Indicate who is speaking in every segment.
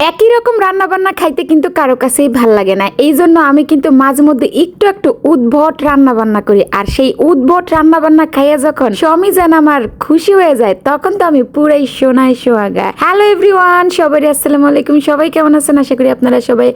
Speaker 1: একই রকম রান্না বান্না খাইতে কিন্তু কারও কাছেই ভালো লাগে না। এই জন্য আমি কিন্তু মাঝে মধ্যে একটু একটু উদ্ভট রান্না বান্না করি। আর সেই উদ্ভট রান্না বান্না খাইয়া যখন স্বামী যেন আমার খুশি হয়ে যায়, তখন তো আমি পুরাই সোনায় সোহাগা হ্যালো এভরিওয়ান সবাই আসসালামু আলাইকুম। সবাই কেমন আছেন? আশা করি আপনারা সবাই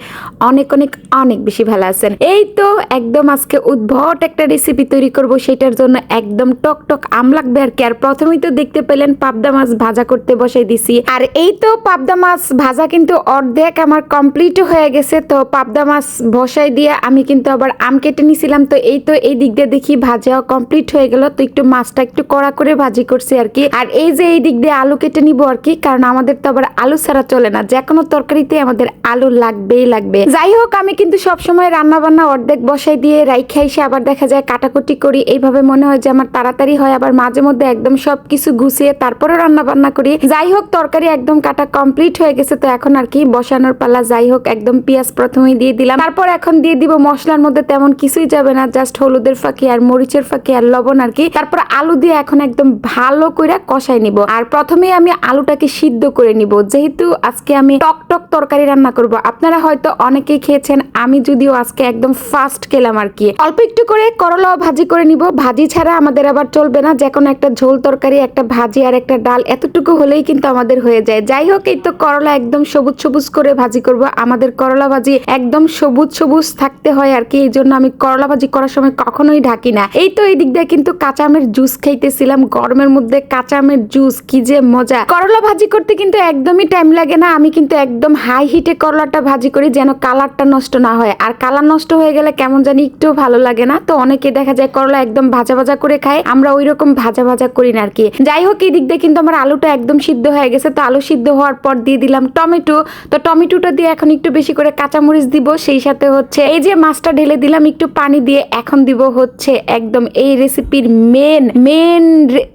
Speaker 1: অনেক অনেক অনেক বেশি ভালো আছেন। এই তো একদম আজকে উদ্ভট একটা রেসিপি তৈরি করব, সেটার জন্য একদম টক টক আম লাগবে আর কি। আর প্রথমেই তো দেখতে পেলেন পাবদা মাছ ভাজা করতে বসাই দিছি। আর এই তো পাবদা মাছ ভাজা কিন্তু অর্ধেক আমার কমপ্লিট হয়ে গেছে। তো পাবদা মাছ বসাই দিয়ে আমি কিন্তু আবার আম কেটে নিছিলাম। তো এই তো এই দিক দিয়ে দেখি ভাজাও কমপ্লিট হয়ে গেল। তো একটু মাছটা একটু কড়া করে ভাজি করছি আর কি। আর এই যে এই দিক দিয়ে আলু কেটে নিব আর কি, কারণ আমাদের তো আবার আলু ছাড়া চলে না। যে কোনো তরকারিতে আমাদের আলু লাগবেই লাগবে। যাই হোক, আমি কিন্তু সব সময় রান্না বান্না অর্ধেক বসাই দিয়ে রাইখা এসে আবার দেখা যায় কাটাকুটি করি। এইভাবে মনে হয় যে আমার তাড়াতাড়ি হয়। আবার মাঝে মধ্যে একদম সবকিছু গুছিয়ে তারপরে রান্না বান্না করি। যাই হোক, তরকারি একদম কাটা কমপ্লিট হয়ে গেছে। তো এখন আর কি বসানোর পালা যাই হোক, একদম পেঁয়াজ প্রথমেই দিয়ে দিলাম। তারপর এখন দিয়ে দিব মশলার মধ্যে তেমন কিছুই যাবে না জাস্ট হলুদের ফাঁকি আর মরিচের ফাঁকি আর লবণ আর কি তারপর আলু দিয়ে এখন একদম ভালো করে কষাই নিব। আর প্রথমেই আমি আলুটাকে সিদ্ধ করে নিব। যেহেতু আজকে আমি টক টক তরকারি রান্না করব, আপনারা হয়তো অনেকেই খেয়েছেন, আমি যদিও আজকে একদম ফাস্ট খেলাম আর কি অল্প একটু করে করলাও ভাজি করে নিব। ভাজি ছাড়া আমাদের আবার চলবে না, যে কোনো একটা ঝোল তরকারি, একটা ভাজি আর একটা ডাল, এতটুকু হলেই কিন্তু আমাদের হয়ে যায়। যাই হোক, এই তো করলা একদম সবুজ সবুজ সবুজ করে ভাজি করব। আমাদের করলা ভাজি একদম সবুজ সবুজ থাকতে হয় আর কি, এই জন্য আমি করলা ভাজি করার সময় কখনোই ঢাকি না। এই তো এই দিক দিয়ে কিন্তু কাঁচা আমের জুস খাইতেছিলাম, গরমের মধ্যে কাঁচা আমের জুস, কি যে মজা। করলা ভাজি করতে কিন্তু একদমই টাইম লাগে না, আমি কিন্তু একদম হাই হিটে করলাটা ভাজি করি যেন কালারটা নষ্ট না হয়। আর কালার নষ্ট হয়ে গেলে কেমন জানি একটু ভালো লাগে না, তো অনেকে দেখা যায় করলা একদম ভাজা ভাজা করে খায়, আমরা ওই রকম ভাজা ভাজা করি না আর কি। যাই হোক, এই দিক দিয়ে কিন্তু আমার আলুটা একদম সিদ্ধ হয়ে গেছে, তো আলু সিদ্ধ হওয়ার পর দিয়ে দিলাম টমেটো তো টমেটোটা দিয়ে এখন একটু বেশি করে কাঁচামরিচ দিব, সেই সাথে হচ্ছে এই যে মাছটা ঢেলে দিলাম, একটু পানি দিয়ে এখন দিব হচ্ছে একদম এই রেসিপির মেন মেন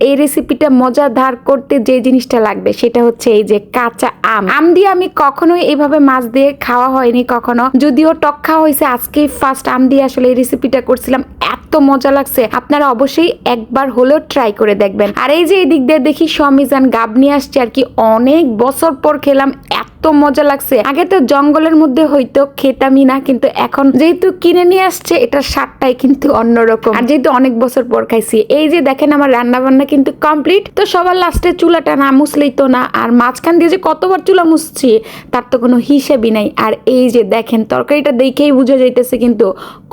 Speaker 1: এই রেসিপিটা মজাদার করতে যে জিনিসটা লাগবে, সেটা হচ্ছে এই যে কাঁচা আম। আম দিয়ে আমি কখনোই এইভাবে মাছ দিয়ে খাওয়া হয়নি কখনো, যদিও টক খাওয়া হয়েছে আজকে ফার্স্ট আম দিয়ে আসলে এই রেসিপিটা করছিলাম, এত মজা লাগছে। আপনারা অবশ্যই একবার হলেও ট্রাই করে দেখবেন। আর এই যে এই দিক দিয়ে দেখি, সমিজান গাব নিয়ে আসছে আর কি, অনেক বছর পর খেলাম, এত মজা লাগছে। আগে তো জঙ্গলের মধ্যে হয়তো খেতামই না, কিন্তু এখন যেহেতু কিনে নিয়ে আসছে, এটার স্বাদটাই কিন্তু অন্যরকম। আর যেহেতু অনেক বছর পর খাইছি, এই যে দেখেন আমার রান্না বান্না কিন্তু কমপ্লিট তো সবার লাস্টে চুলাটা না মুছলেই তো না, আর মাঝখান দিয়ে যে কতবার চুলা মুছছি, তার তো কোনো হিসেবই নাই। আর এই যে দেখেন, তরকারিটা দেখেই বুঝা যাইতেছে কিন্তু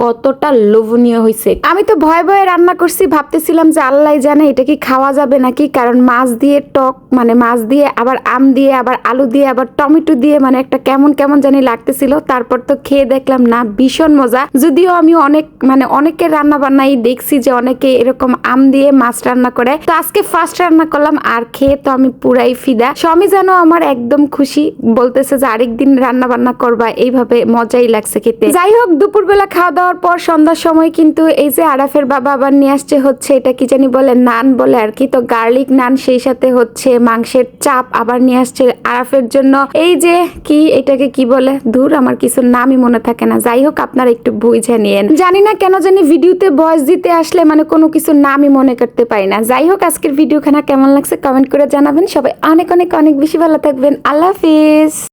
Speaker 1: কতটা লোভনীয় হয়েছে আমি তো ভয়ে ভয়ে রান্না করছি, ভাবতেছিলাম যে আল্লাহ জানে এটা কি খাওয়া যাবে নাকি, কারণ মাছ দিয়ে টক মানে মাছ দিয়ে আবার আম দিয়ে, আবার আলু দিয়ে, আবার টমেটো দিয়ে মানে একটা কেমন কেমন জানি লাগতেছিল। তারপর তো খেয়ে দেখলাম, না, ভীষণ মজা। যদিও আমি অনেক মানে অনেকের রান্না বান্নাই দেখছি যে অনেকে এরকম আম দিয়ে মাছ রান্না করে। তো আজকে ফার্স্ট রান্না করলাম, আর খেয়ে তো আমি পুরাই ফিদা। স্বামী যেন আমার একদম খুশি, বলতেছে যে আরেকদিন রান্না বান্না করবা, এইভাবে মজাই লাগছে খেতে। যাই হোক, দুপুরবেলা খাওয়া দাওয়ার পর সন্ধ্যার সময় কিন্তু এই যে আরাফের বাবা আবার নিয়ে আসছে হচ্ছে, এটা কি জানি বলে, নান বলে আর কি। তো গার্লিক নান সেই সাথে হচ্ছে, মাংসের চাপ আবার নিয়ে আসছে আরাফের জন্য। এই যে কি, এটাকে কি বলে? দূর আমার কিছু নামই মনে থাকে না। যাই হোক, আপনারা একটু বুঝে নিয়েন। জানি না কেন জানি ভিডিওতে ভয়েস দিতে আসলে মানে কোনো কিছু নামই মনে করতে পারি না। যাই হোক, আজকের ভিডিওখানা কেমন লাগছে কমেন্ট করে জানাবেন। সবাই অনেক অনেক অনেক বেশি ভালো থাকবেন। আল্লাহ হাফিজ।